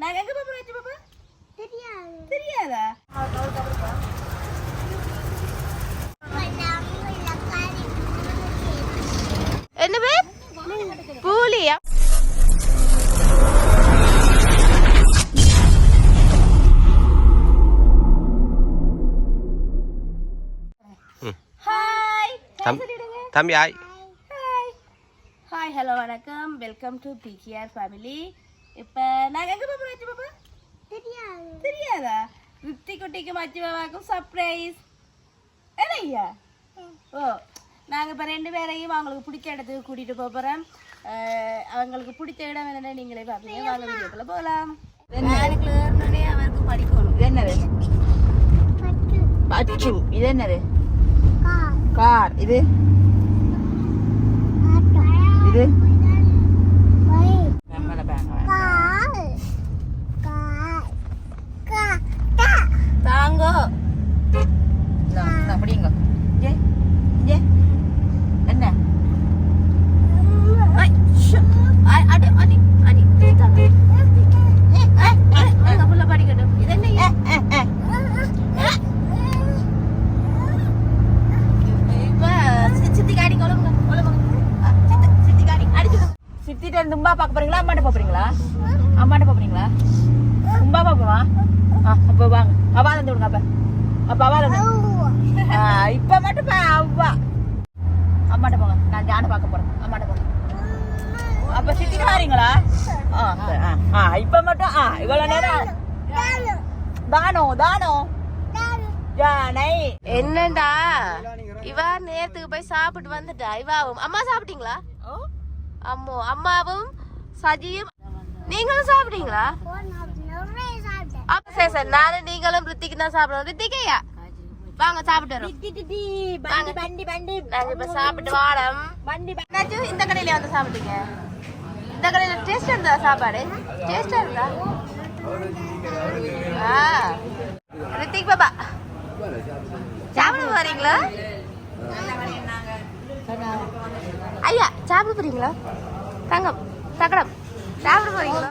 நாங்க எங்க போறோம் ஆச்சு பாப்பா? தெரியாது. தெரியாதா? என்ன பேர்? பூலியா. ஹாய் தம் தம்பி ஹாய் ஹாய் ஹலோ வணக்கம். வெல்கம் டு பிகேஆர் ஃபேமிலி இப்போ நாங்கள் எங்கே போகிறோம் ஆச்சு பாப்பா? தெரியாது. தெரியாதா? ருத்தி குட்டிக்கும் அச்சு பாபாக்கும் சர்ப்ரைஸ் ஐயா? ஓ நாங்கள் இப்போ ரெண்டு பேரையும் அவங்களுக்கு பிடிச்ச இடத்துக்கு கூட்டிகிட்டு போக போகிறோம் அவங்களுக்கு பிடிச்ச இடம் என்னென்ன நீங்களே பார்ப்பீங்க வாங்க வீடியோக்குள்ள போகலாம் ஏறினோடனே அவருக்கு படிக்கணும். இது என்னது அச்சு இது என்னது? கார். கார். இது? இது பைக் நம்மள பேங்க கார் கார் கார் கா தாங்கோ அப்படிங்க இங்கே இங்கே என்ன ஐ, ஷு. ஐ, அடி அடி அடி தாங்க அங்க புள்ள படிக்கட்டும் இது என்ன ஐயா? இப்ப சி- சித்திக்கு அடிக்க ஒழுங்குங்க, ஒழுங்குங்க. ஆ, சித்தி- சித்திக்கு அடி, அடிச்சுடுங்க. சித்திட்ட தும்பா பார்க்க போறீங்களா அம்மாட்ட போறீங்களா? அம்மாட்ட போறீங்களா? தும்பா பாப்போமா ஆ அப்போ வாங்க. அவா வந்து விடுங்க அப்ப. அப்ப அவா வந்து ஆ, இப்ப மட்டும் அவ்வா அம்மாட்ட போங்க நான் ஜான பார்க்க போறேன். அம்மாட்ட போங்க. அப்ப சித்திட்டு வரீங்களா? ஆ ஆ ஆ இப்ப மட்டும் ஆ இவ்வளவு நேரம். தானோ தானோ? ஜானை என்னடா இவா நேரத்துக்கு போய் சாப்பிட்டு வந்துட்டா. இவாவும் அம்மா சாப்பிட்டீங்களா? அம்மோ அம்மாவும் சஜியும் நீங்களும் சாப்பிட்டீங்களா அப்ப சரி சரி. நானும் நீங்களும் ரித்திக்கு தான் சாப்பிடுவோம் ரித்திகையா? வாங்க சாப்பிட்டு சாப்பிட்டு வாடம் இந்த கடையில வந்து சாப்பிட்டீங்க இந்த கடையில டேஸ்ட் இருந்தா சாப்பாடு? டேஸ்டா இருந்தா? ஆ. ரித்திக் பாபா. சாப்பிட போறீங்களா? ஐயா சாப்பிட போறீங்களா? தங்கம் தகடம் சாப்பிட போறீங்களா?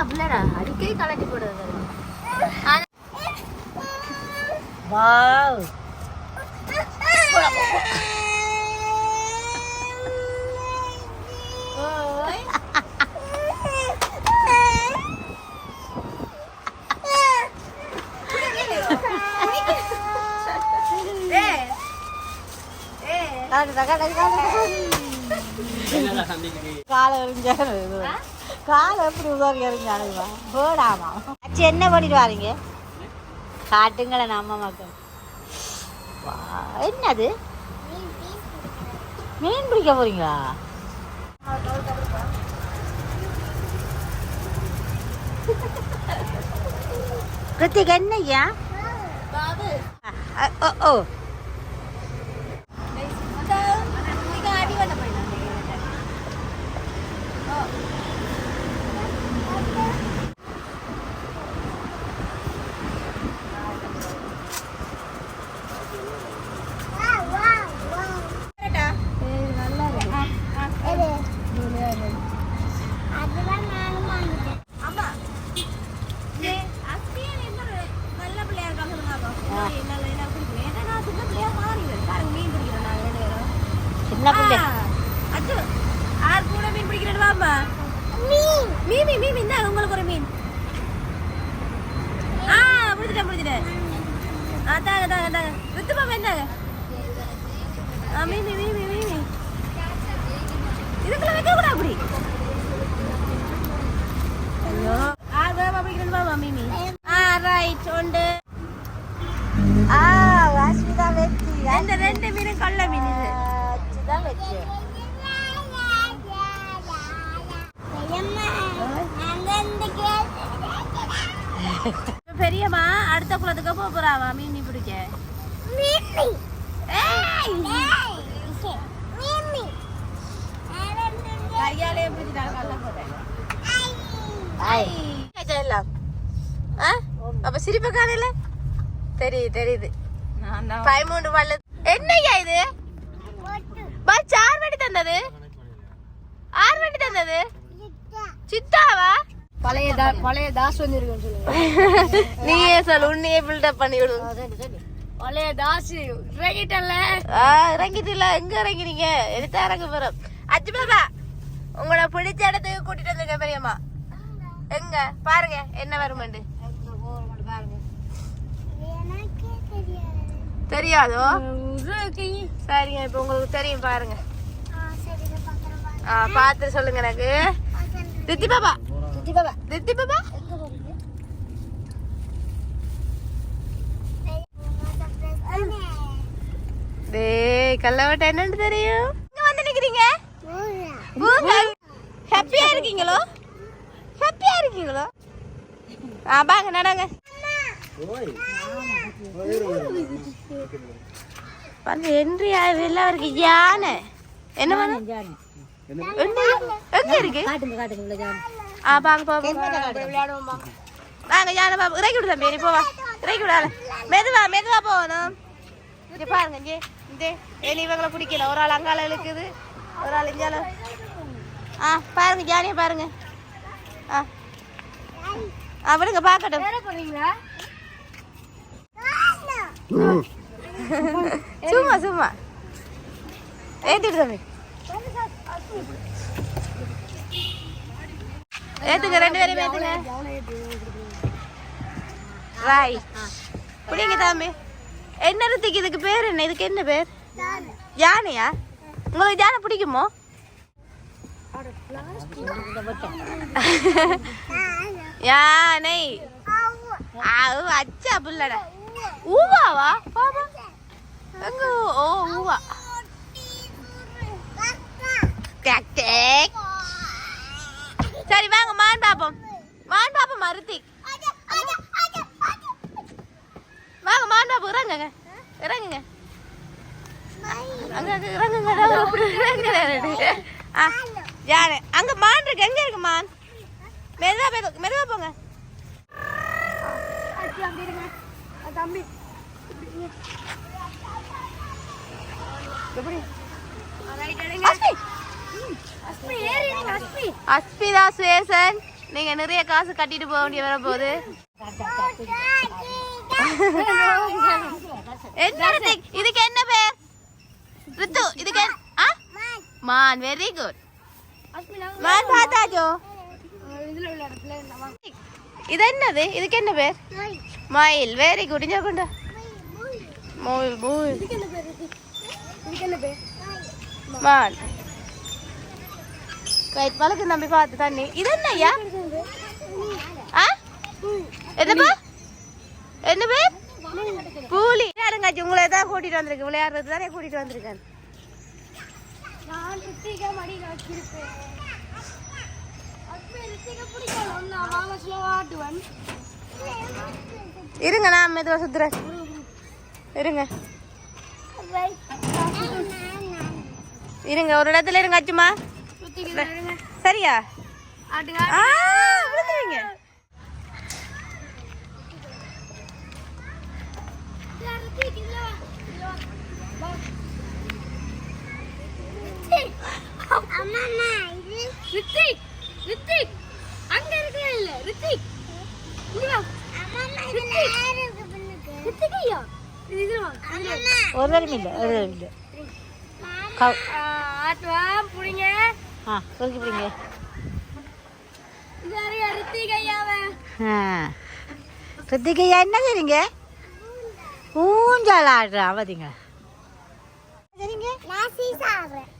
அப்படிலடா அடிக்கடி கலட்டி போடுறது வாவ் காலை எறிஞ்சாரு காலை எப்படி உதவி எறிஞ்சானுங்களா போடாமா அச்சு என்ன பண்ணிட்டு வாரீங்க காட்டுங்களேன் நம்ம மக்கள் வா, என்னது மீன் பிடிக்க போறீங்களா கிருத்திக் என்னய்யா ஓ ஓ அதெல்லாம் நானும் வாங்கிட்டேன் நல்ல பிள்ளையா இருக்காங்க சொல்லுங்க அப்போ. நல்ல என்ன பிடிக்கும் ஏன்னா நான் சின்ன பிள்ளையா மாறிடுவேன் பாருங்க மீன் பிடிக்கிறேன் நாங்க ரெண்டு பேரும் சின்ன பிள்ளை? அச்சு ஆறு கூட மீன் பிடிக்கிறேன் வாமா மீன். மீன் மீன் இந்தா உங்களுக்கு ஒரு மீன். ஆ முடிச்சிட்டேன் முடிச்சிட்டேன் ஆ தாங்க தாங்க தாங்க. வித்து பாப்பா என்னங்க மீமி மீமி மீமி இதுக்குள்ள வைக்க கூட அப்படி. ஐயோ. ஆ வேமா பிடிக்கிறது பாபா மீமி ஆ ரைட் உண்டு. ஆ வாஸ்மிதா வெற்றி அந்த ரெண்டு மீன் கள்ள மீன் இது. வெற்றி பெரியம்மா அடுத்த குளத்துக்கு போக போறாவா? மீன் பிடிக்க. கையாலே பிடிச்சிட்டாங்க கல்ல போட்டேன். அப்ப சிரிப்ப காணல? தெரியுது தெரியுது. பதிமூன்று பல்லு. என்னய்யா இது? பஸ் ஆறு வண்டி தந்தது. ஆறு வண்டி தந்தது. சித்தாவா? பழைய பழைய தாஸ் வந்துருக்குன்னு சொல்லுங்க. நீயே சொல்லு உன்னையே பில்டப் பண்ணி விடு. பழைய தாஸ் இறங்கிட்டல ஆ இறங்கிட்டுல. எங்க இறங்கினீங்க? எடுத்தா இறங்க போறோம் அச்சு பாபா உங்களோட பிடிச்ச இடத்துக்கு கூட்டிட்டு வந்திருக்க பெரியம்மா. எங்க? பாருங்க என்ன வருமெண்டு. தெரியாதோ? சரிங்க இப்ப உங்களுக்கு தெரியும் பாருங்க. ஆ பார்த்து சொல்லுங்க எனக்கு. தித்தி பாபா. தித்தி பாபா. டேய் கல்லவட்ட என்னன்னு தெரியும்? இங்க வந்து நிக்கிறீங்க? ஹாப்பியா இருக்கீங்களோ? ஹாப்பியா இருக்கீங்களோ? ஆ பாங்க நடங்க. வந்து என்றியா எல்லாம் இருக்கு யானை. என்ன எங்க இருக்கு? ஆ பாங்க போ வாங்க யானை பாபு இறக்கி விடு தம்பி போவா இறக்கி விடாத மெதுவா மெதுவா போகணும். இங்க பாருங்க இங்கே இந்த வெளி இவங்களை பிடிக்கல. ஒரு ஆள் அங்கால இழுக்குது. ஒரு ஆள் இங்கால ஆ பாருங்க யானையை பாருங்க. ஆ. ஆ விடுங்க பார்க்கட்டும். போறீங்களா சும்மா சும்மா ஏத்திட்டு தம்பி ஏத்துங்க ரெண்டு பேரும் ஏத்துங்க ராய் பிடிங்க தம்பி என்ன ரித்திக்கு இதுக்கு பேர் என்ன இதுக்கு என்ன பேர் யானையா உங்களுக்கு யானை பிடிக்குமோ யானை ஆவு அச்சா புள்ளடா ஊவாவா பாபா எங்க ஓ ஊவா டேக் டேக் சரி வாங்க மான் பாப்போம் மான் பாப்போம் மருத்தி வாங்க மான் பாப்போம் இறங்குங்க இறங்குங்க அங்க அங்க இறங்குங்க இறங்குங்க ஆ யானை அங்க மான் இருக்கு எங்க இருக்கு மான் மெதுவா மெதுவா மெதுவா போங்க தம்பி. எப்படி? அஸ்மிதா சுயேசன் நீங்க நிறைய காசு கட்டிட்டு போக வேண்டிய வர போகுது? இதுக்கு என்ன பேர்? ரித்து இதுக்கு? மான் வெரி குட் மான் பிள்ளை இது என்னது? இதுக்கு என்ன பேர்? மயில் வெரி குட் இங்க கொண்டு மயில் மயில் இதுக்கு என்ன பேர் இதுக்கு என்ன பேர் மான் ரைட் பழக்கு நம்பி பார்த்து தண்ணி இது என்ன ஐயா ஆ என்னப்பா என்ன பேர் பூலி விளையாடுங்காச்சு உங்களை தான் கூட்டிட்டு வந்திருக்கு விளையாடுறது தானே கூட்டிட்டு வந்திருக்கேன் நான் இருங்க நான் மெதுவா சுத்துறேன். இருங்க. இருங்க ஒரு இடத்துல இருங்க அச்சுமா. சரியா? ஆ விழுந்துருவீங்க ரித்திக் ரித்திக் அங்க இருக்கே இல்ல ரித்திக் இங்க வா ரித்திக் ஐயா இது இதுல வா ஒரு இல்லை புடிங்க. ஆ பிடிங்க. ரித்திகையா என்ன செய்றீங்க? ஊஞ்சால் ஆடுறா அவதிங்க. சரிங்க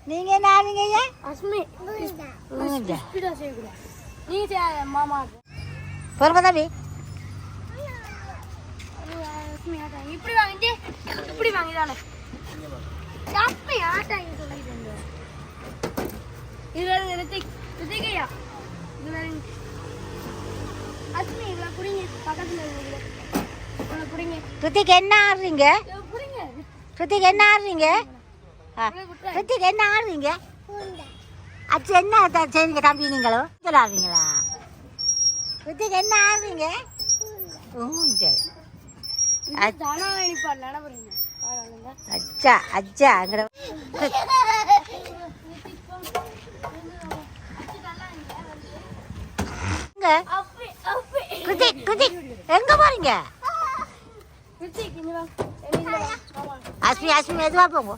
நீங்க என்ன பொறுங்க தம்பி இப்படி வாங்கிட்டு இப்படி வாங்கிதானே அஸ்மி ஆட்டாங்க சொல்லிட்டு இது வேற ரித்திக் ரித்திகையா இது வேற அஸ்மி இதுல புடிங்க. பக்கத்துல இதுல புடிங்க. ரித்திக் என்ன ஆடுறீங்க? இது புடிங்க. ரித்திக் என்ன ஆடுறீங்க? ரித்திக் என்ன ஆடுறீங்க? அச்சு என்ன செய்றீங்க தம்பி நீங்களும் ஊஞ்சல் ஆடுறீங்களா ரித்திக் என்ன ஆடுறீங்க? ஊஞ்சல். அச்சா அச்சா அங்கட எங்க அப்பி அப்பி ரித்திக் ரித்திக் எங்க போறீங்க ரித்திக் இங்க வா எங்க வா ஆமா அஸ்மி அஸ்மி மெதுவா போங்க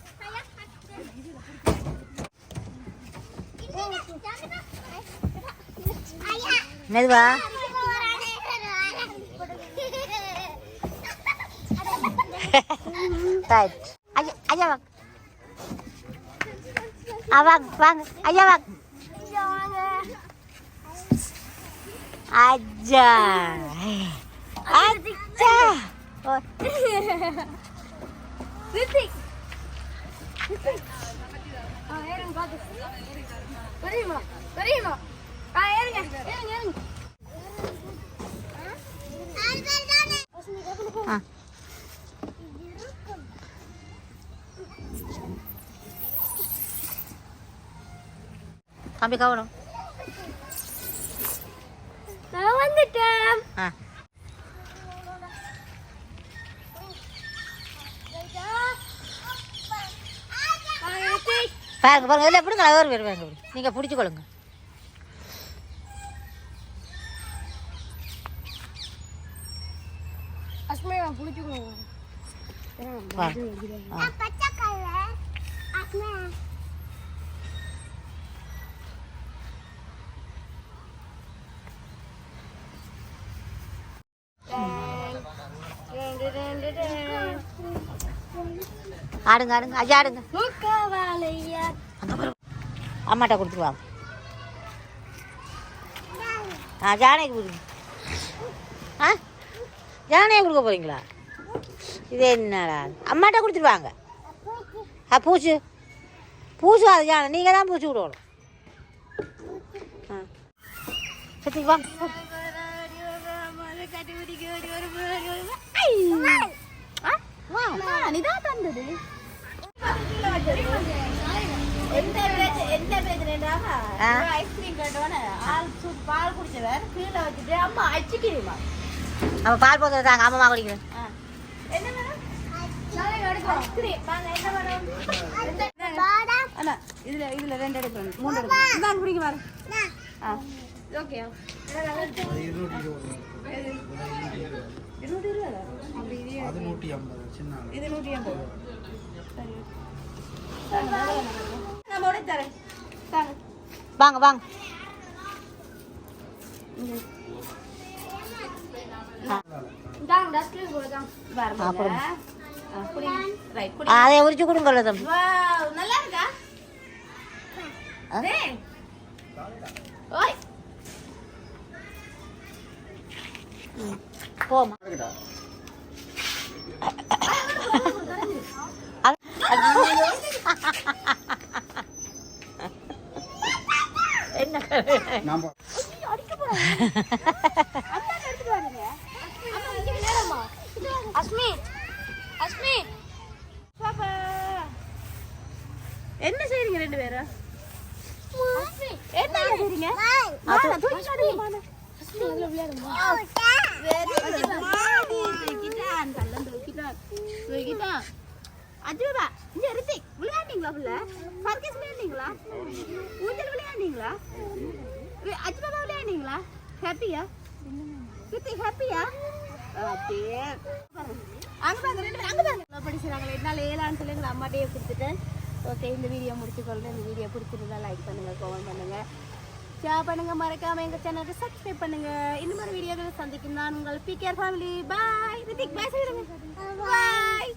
மெதுவா ரைட் ஐயா ஐயா வாங்க ஆ வாங்க வாங்க ஐயா வாங்க அஜா அச்சா ஓ ரித்திக் ரித்திக் ஆ ஏறுங்க பாத்து தெரியுமா தெரியுமா ஆ ஏறுங்க ஏறுங்க ஏறுங்க தம்பி கவனம் நான் வந்துட்டேன். ஆ. பாருங்க பாருங்க இதில் எப்படிங்க ஒரு பேர் வாங்க நீங்கள் பிடிச்சிக்கொள்ளுங்க அஸ்மே நான் புடிச்சுக்கணும் வா ஆ ஆடுங்க ஆடுங்க ஐயா ஆடுங்க. அம்மாட்ட கொடுத்துருவாங்க ஆ ஜானைக்கு கொடுங்க. ஆ? ஜானையை கொடுக்க போகிறீங்களா இது என்னடா? அம்மாட்ட கொடுத்துருவாங்க ஆ பூச்சு பூச்சு அது ஜானை நீங்கள் தான் பூச்சி விடணும். ஆ. சரி வாங்க தந்தது எந்த சூப் பால் குடிச்சவர் கீழே வச்சுட்டு அம்மா அடிச்சுக்கிறீமா அப்ப பால் போதும் தாங்க அம்மா குடிக்கிறேன். என்ன வேணும் ஐஸ்கிரீம் வாங்க என்ன வேணும் அண்ணா இதுல இதுல ரெண்டு எடுக்கணும் மூணு எடுக்கணும் இதான் குடிக்க வர ஆ ஓகே இருநூற்றி இருபதா இது நூற்றி ஐம்பது சின்ன. இது நூற்றி ஐம்பது. சரி வாங்க வாங்க அதை உரிச்சு கொடுங்க நல்லா இருக்கா போமா என்ன நான் பா- அஸ்மி அஸ்மி பாப்பா என்ன செய்றீங்க ரெண்டு பேரும்? என்ன செய்றீங்க? அஜுபா இங்க ரித்திக் விளையாண்டீங்களா புள்ள? சர்க்கஸ் விளையாண்டீங்களா ஊஞ்சல் விளையாண்டீங்களா அஜுபா விளையாண்டீங்களா ஹாப்பியா ரித்திக் ஹாப்பியா அப்படியே அங்க பாருங்க ரெண்டு பேரும் அங்க பாருங்க. நல்லா ரெண்டு நாள் ஏழான்னு சொல்லி எங்களை அம்மாட்டையே கொடுத்துட்டு. ஓகே இந்த வீடியோ முடிச்சுக்கொள்றேன். இந்த வீடியோ பிடிச்சிருந்தா லைக் பண்ணுங்க கமெண்ட் பண்ணுங்க. ஷேர் பண்ணுங்க மறக்காம எங்க சேனலுக்கு சப்ஸ்கிரைப் பண்ணுங்க. இந்த மாதிரி வீடியோக்களை சந்திக்கும் நான் உங்கள் PKR family bye Hrithik bye சொல்லிடுங்க. பாய்